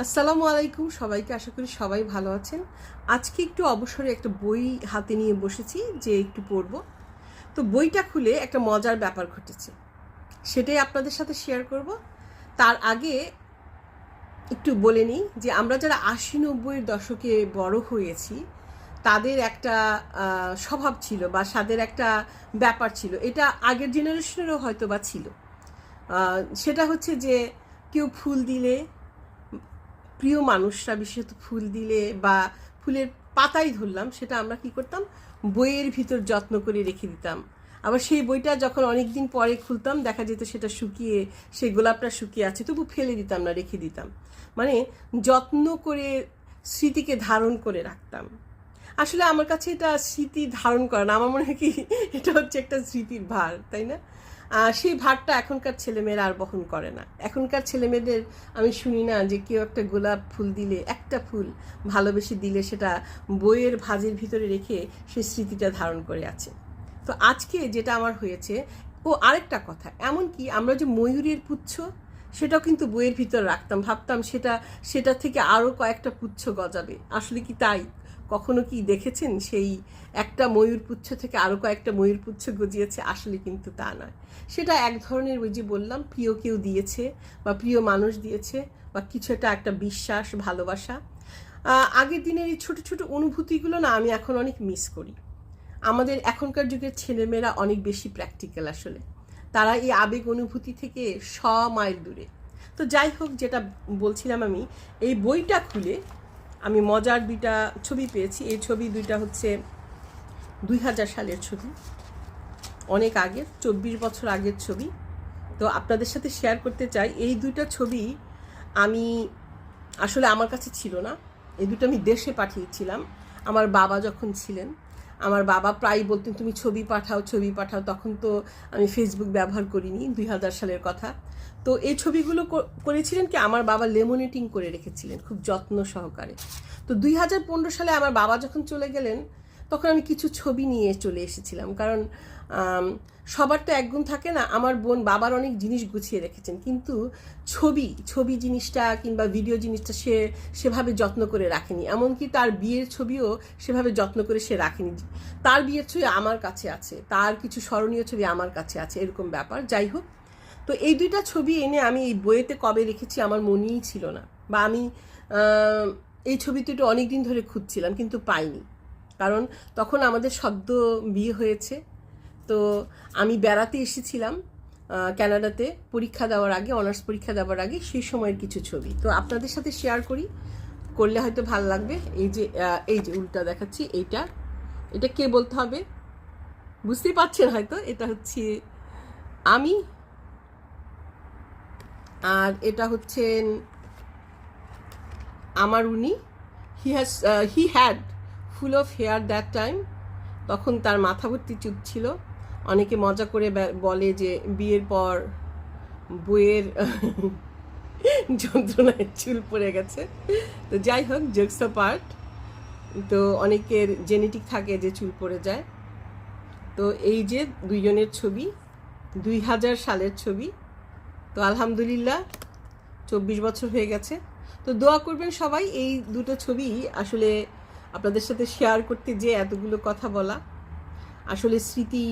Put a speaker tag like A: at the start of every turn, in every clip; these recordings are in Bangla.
A: আসসালামু আলাইকুম সবাইকে, আশা করি সবাই ভালো আছেন। আজকে একটু অবসরে একটা বই হাতে নিয়ে বসেছি, যে একটু পড়ব। তো বইটা খুলে একটা মজার ব্যাপার ঘটেছে। সেটাই আপনাদের সাথে শেয়ার করব। তার আগে একটু বলে নিই যে আমরা যারা আশি নব্বইয়ের দশকে বড় হয়েছি, তাদের একটা স্বভাব ছিল বা তাদের একটা ব্যাপার ছিল। এটা আগের জেনারেশনেরও হয়তো বা ছিল। সেটা হচ্ছে যে কেউ ফুল দিলে প্রিয় মানুষরা বিশেষত ফুল দিলে বা ফুলের পাতাই ধরলাম, সেটা আমরা কি করতাম? বইয়ের ভিতর যত্ন করে রেখে দিতাম। আবার সেই বইটা যখন অনেক দিন পরে খুলতাম, দেখা যেত সেটা শুকিয়ে, সেই গোলাপটা শুকিয়ে আছে, তবু ফেলে দিতাম না, রেখে দিতাম। মানে যত্ন করে স্মৃতিকে ধারণ করে রাখতাম। আসলে আমার কাছে এটা স্মৃতি ধারণ করা না, আমার মনে হয় কি, এটা হচ্ছে একটা স্মৃতির ভার, তাই না? সেই ভারটা এখনকার ছেলেমেয়েরা আর বহন করে না। এখনকার ছেলেমেয়েদের আমি শুনি না যে কেউ একটা গোলাপ ফুল দিলে, একটা ফুল ভালোবেসে দিলে সেটা বইয়ের ভাজের ভিতরে রেখে সেই স্মৃতিটা ধারণ করে আছে। তো আজকে যেটা আমার হয়েছে, ও আরেকটা কথা, এমনকি আমরা যে ময়ূরের পুচ্ছ, সেটাও কিন্তু বইয়ের ভিতর রাখতাম, ভাবতাম সেটা সেটা থেকে আরও কয়েকটা পুচ্ছ গজাবে। আসলে কি তাই? কখনো কি দেখেছেন? সেই একটা ময়ূর পুচ্ছ থেকে আরও কয়েকটা ময়ূর পুচ্ছ গজিয়েছে, আসলে কিন্তু তা নয়। সেটা এক ধরনের ওই যে বললাম, প্রিয় কেউ দিয়েছে বা প্রিয় মানুষ দিয়েছে বা কিছু একটা একটা বিশ্বাস, ভালোবাসা। আগের দিনের এই ছোটো ছোটো অনুভূতিগুলো না আমি এখন অনেক মিস করি। আমাদের এখনকার যুগের ছেলেমেয়েরা অনেক বেশি প্র্যাকটিক্যাল আসলে। তারা এই আবেগ অনুভূতি থেকে শ মাইল দূরে। তো যাই হোক, যেটা বলছিলাম আমি, এই বইটা খুলে আমি মজার দুইটা ছবি পেয়েছি। এই ছবি দুইটা হচ্ছে দুই হাজার সালের ছবি। অনেক আগের, চব্বিশ বছর আগের ছবি। তো আপনাদের সাথে শেয়ার করতে চাই, এই দুইটা ছবি আমি আসলে আমার কাছে ছিল না। এই দুটো আমি দেশে পাঠিয়েছিলাম। আমার বাবা যখন ছিলেন আমার বাবা প্রায় বলতেন, তুমি ছবি পাঠাও ছবি পাঠাও। তখন তো আমি ফেসবুক ব্যবহার করিনি, দুই হাজার সালের কথা। তো এই ছবিগুলো করেছিলেন কি? আমার বাবা লেমোনেটিং করে রেখেছিলেন, খুব যত্ন সহকারে। তো দুই হাজার পনেরো সালে আমার বাবা যখন চলে গেলেন তখন আমি কিছু ছবি নিয়ে চলে এসেছিলাম। কারণ সবার তো একগুণ থাকে না, আমার বোন বাবার অনেক জিনিস গুছিয়ে রেখেছেন। কিন্তু ছবি ছবি জিনিসটা কিংবা ভিডিও জিনিসটা সে সেভাবে যত্ন করে রাখেনি। এমনকি তার বিয়ের ছবিও সেভাবে যত্ন করে সে রাখেনি। তার বিয়ের ছবি আমার কাছে আছে, তার কিছু স্মরণীয় ছবি আমার কাছে আছে, এরকম ব্যাপার। যাই হোক, তো এই দুইটা ছবি এনে আমি এই বইয়েতে কবে রেখেছি আমার মনেই ছিল না। বা আমি এই ছবি দুটো অনেক দিন ধরে খুঁজছিলাম, কিন্তু পাইনি। কারণ তখন আমাদের সদ্য বিয়ে হয়েছে। তো আমি বেড়াতে এসেছিলাম ক্যানাডাতে পরীক্ষা দেওয়ার আগে, অনার্স পরীক্ষা দেওয়ার আগে সেই সময়ের কিছু ছবি। তো আপনাদের সাথে শেয়ার করি, করলে হয়তো ভালো লাগবে। এই যে এই যে উল্টা দেখাচ্ছি, এইটা। এটা কে বলতে হবে? বুঝতেই পারছেন হয়তো, এটা হচ্ছে আমি। আর এটা হচ্ছেন আমার উনি। He has he had full of hair that time তখন তার মাথা ভর্তি চুপ ছিল। অনেকে মজা করে বলে যে বিয়ের পর বইয়ের যন্ত্রণায় চুল পড়ে গেছে। তো যাই হোক জোকস পার্ট তো অনেকের জেনেটিক থাকে যে চুল পড়ে যায়। তো এই যে দুইজনের ছবি দুই হাজার সালের ছবি, তো আলহামদুলিল্লাহ চব্বিশ বছর হয়ে গেছে। তো দোয়া করবেন সবাই, এই দুটো ছবি আসলে আপনাদের সাথে শেয়ার করতে যে এতগুলো কথা বলা, আসলে স্মৃতি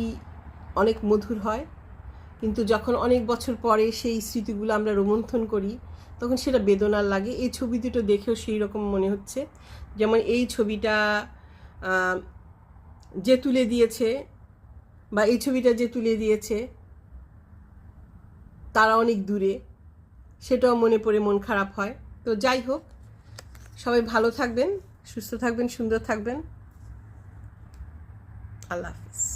A: অনেক মধুর হয়। কিন্তু যখন অনেক বছর পরে সেই স্মৃতিগুলো আমরা রোমন্থন করি, তখন সেটা বেদনার লাগে। এই ছবি দুটো দেখেও সেই রকম মনে হচ্ছে। যেমন এই ছবিটা যে তুলে দিয়েছে বা এই ছবিটা যে তুলে দিয়েছে, তারা অনেক দূরে, সেটাও মনে পড়ে মন খারাপ হয়। তো যাই হোক, সবাই ভালো থাকবেন। সুস্থ থাকবেন সুন্দর থাকবেন। আল্লাহ হাফিজ।